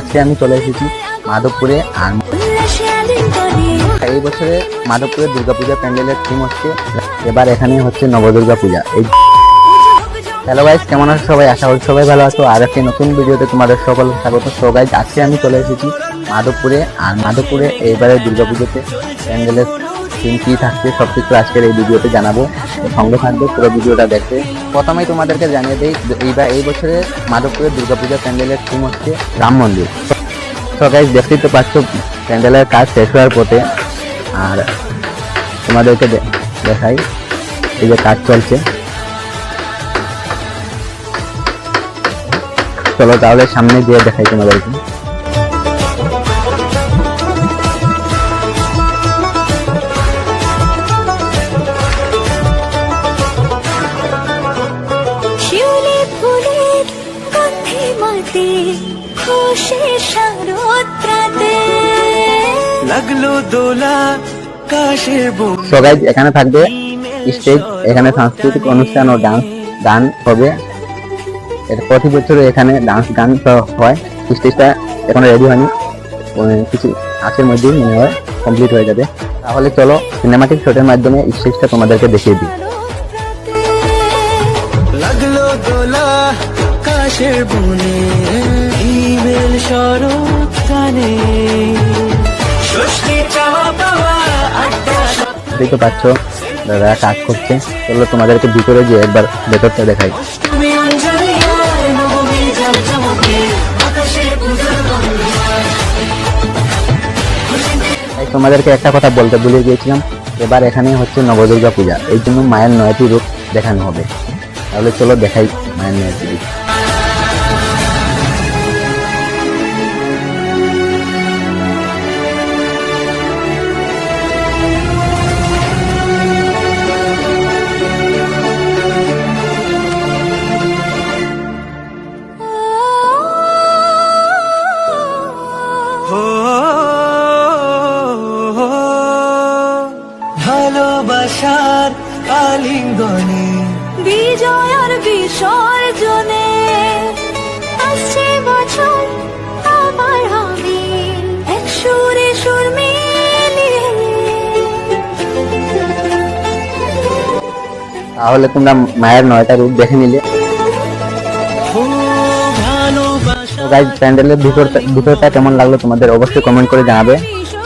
আজকে আমি চলে এসেছি মাধবপুরে আর এই বছরে মাধবপুরে দুর্গাপূজা প্যান্ডেলের থিম হচ্ছে, এবার এখানে হচ্ছে নবদুর্গা পূজা। এই হ্যালো গাইজ কেমন আছো সবাই? আশা করি সবাই ভালো আছো। আর একটি নতুন ভিডিওতে তোমাদের সকল স্বাগত। সো গাইজ আজকে আমি চলে এসেছি মাধবপুরে। আর মাধবপুরে এইবারে দুর্গাপুজোতে প্যান্ডেলের থিম কি থাকছে, সব কিছু আজকের এই ভিডিওতে জানাব। সঙ্গে থাকবে, পুরো ভিডিওটা দেখতে প্রথমেই তোমাদেরকে জানিয়ে দিই এইবার এই বছরে মাধবপুরের দুর্গাপূজা প্যান্ডেলের থিম হচ্ছে রাম মন্দির। গাইস দেখতেই তো পাচ্ছ, প্যান্ডেলের কাজ শেষ হওয়ার পথে। আর তোমাদেরকে দেখাই এই যে কাজ চলছে। চলো তাহলে সামনে গিয়ে দেখাই তোমাদেরকে। মাতে খুশি শারদ্রাতে লাগল দোলা কাশের তো গাইজ এখানে থাকবে স্টেজ এখানে সাংস্কৃতিক অনুষ্ঠান ও ডান্স গান হবে। এটা প্রতি বছর এখানে ডান্স গান তো হয়। স্টেজটা এখনও রেডি হয়নি। কিছু আজকের মধ্যেই মনে হয় কমপ্লিট হয়ে যাবে। তাহলে চলো সিনেমাটিক শটের মাধ্যমে স্টেজটা তোমাদেরকে দেখিয়ে দিই। লাগল দোলা কাশের বনে ইমেল শরৎ গানে। ষষ্ঠী চাওয়া পাওয়া আড্ডা দেখতেই তো পাচ্ছ দাদা কাজ করছে। চলো তোমাদেরকে ভিতরে গিয়ে একবার ভেতরটা দেখাই। তোমাদেরকে একটা কথা বলতে ভুলে গিয়েছিলাম এবার এখানে হচ্ছে নবদুর্গা পূজা। এই জন্য মায়ের নয়টি রূপ দেখানো হবে। তাহলে চলো দেখাই মায়ের নয়টি রূপ। ভালোবাসার আলিঙ্গনে বিজয় আর বিসর্জনে। আসছে বছর আমার হবে। এক সুরে সুর তাহলে তোমরা মায়ের নয়টা রূপ দেখে নিলে। গাইজ প্যান্ডেলের ভিতরটা ভিতরটা কেমন লাগল তোমাদের অবশ্যই কমেন্ট করে জানাবে।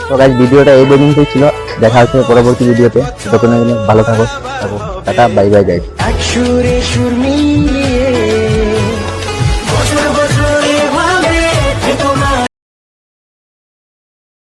তো গাইজ ভিডিওটা এই পর্যন্তই ছিল। দেখা হচ্ছে পরবর্তী ভিডিওতে। ততক্ষণে ভালো থাকো টাটা বাই বাই গাইজ